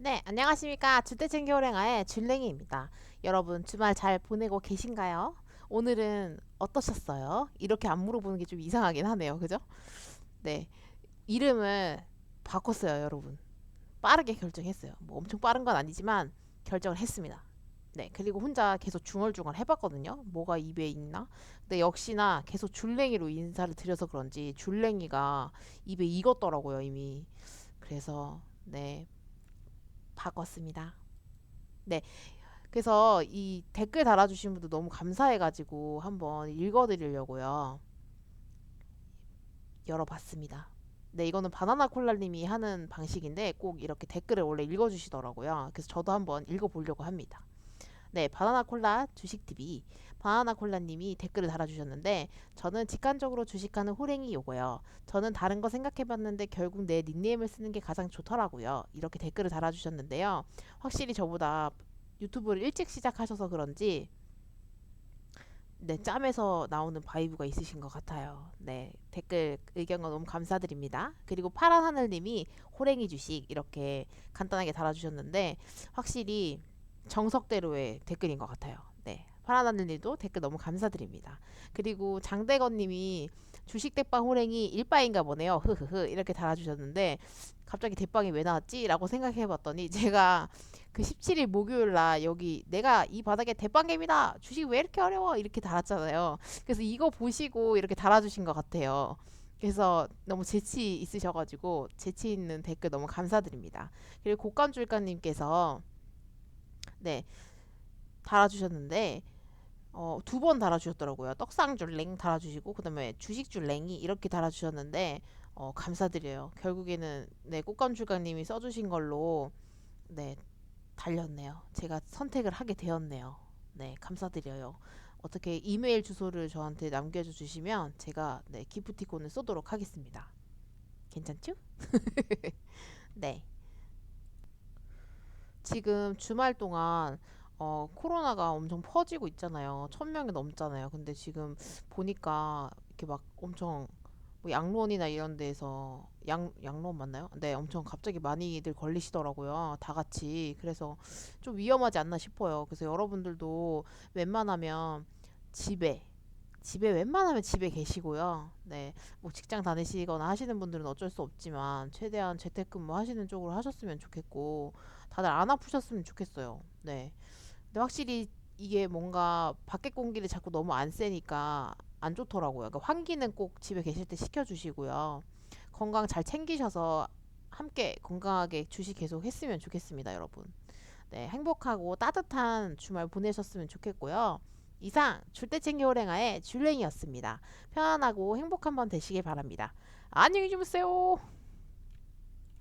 네, 안녕하십니까. 주택챙겨 호랭아의 줄랭이입니다. 여러분, 주말 잘 보내고 계신가요? 오늘은 어떠셨어요? 이렇게 안 물어보는 게 좀 이상하긴 하네요. 그죠? 네. 이름을 바꿨어요, 여러분. 빠르게 결정했어요. 뭐 엄청 빠른 건 아니지만 결정을 했습니다. 네. 그리고 혼자 계속 중얼중얼 해봤거든요. 뭐가 입에 있나? 근데 역시나 계속 줄랭이로 인사를 드려서 그런지 줄랭이가 입에 익었더라고요, 이미. 그래서, 네. 바꿨습니다. 네. 그래서 이 댓글 달아주신 분들 너무 감사해가지고 한번 읽어드리려고요. 열어봤습니다. 네, 이거는 바나나 콜라님이 하는 방식인데 꼭 이렇게 댓글을 원래 읽어주시더라고요. 그래서 저도 한번 읽어보려고 합니다. 네, 바나나 콜라 주식TV 바나나 콜라님이 댓글을 달아주셨는데 저는 직관적으로 주식하는 호랭이 요거요. 저는 다른 거 생각해봤는데 결국 내 닉네임을 쓰는 게 가장 좋더라고요. 이렇게 댓글을 달아주셨는데요. 확실히 저보다 유튜브를 일찍 시작하셔서 그런지 네, 짬에서 나오는 바이브가 있으신 것 같아요. 네, 댓글 의견과 너무 감사드립니다. 그리고 파란 하늘님이 호랭이 주식 이렇게 간단하게 달아주셨는데 확실히 정석대로의 댓글인 것 같아요. 네. 파라나들님도 댓글 너무 감사드립니다. 그리고 장대건님이 주식 대빵 호랭이 일바인가 보네요. 흐흐흐 이렇게 달아주셨는데 갑자기 대빵이 왜 나왔지? 라고 생각해봤더니 제가 그 17일 목요일 날 여기 내가 이 바닥에 대빵개입니다. 주식 왜 이렇게 어려워? 이렇게 달았잖아요. 그래서 이거 보시고 이렇게 달아주신 것 같아요. 그래서 너무 재치 있으셔가지고 재치 있는 댓글 너무 감사드립니다. 그리고 곡감줄까님께서 네 달아주셨는데 어, 두 번 달아주셨더라고요. 떡상줄랭 달아주시고 그다음에 주식줄랭이 이렇게 달아주셨는데 어, 감사드려요. 결국에는 네 꽃감줄강님이 써주신 걸로 네 달렸네요. 제가 선택을 하게 되었네요. 네 감사드려요. 어떻게 이메일 주소를 저한테 남겨줘 주시면 제가 네 기프티콘을 쏘도록 하겠습니다. 괜찮죠? 네. 지금 주말 동안 어, 코로나가 엄청 퍼지고 있잖아요. 천 명이 넘잖아요. 근데 지금 보니까 이렇게 막 엄청 뭐 양로원이나 이런 데서 양 양로원 맞나요? 네, 엄청 갑자기 많이들 걸리시더라고요. 다 같이. 그래서 좀 위험하지 않나 싶어요. 그래서 여러분들도 웬만하면 집에 집에 웬만하면 집에 계시고요. 네, 뭐 직장 다니시거나 하시는 분들은 어쩔 수 없지만 최대한 재택근무 하시는 쪽으로 하셨으면 좋겠고 다들 안 아프셨으면 좋겠어요. 네. 근데 확실히 이게 뭔가 밖에 공기를 자꾸 너무 안 쐬니까 안 좋더라고요. 그러니까 환기는 꼭 집에 계실 때 시켜주시고요. 건강 잘 챙기셔서 함께 건강하게 주식 계속 했으면 좋겠습니다, 여러분. 네, 행복하고 따뜻한 주말 보내셨으면 좋겠고요. 이상 줄때 챙겨 오랭아의 줄랭이였습니다. 편안하고 행복한 밤 되시길 바랍니다. 안녕히 주무세요.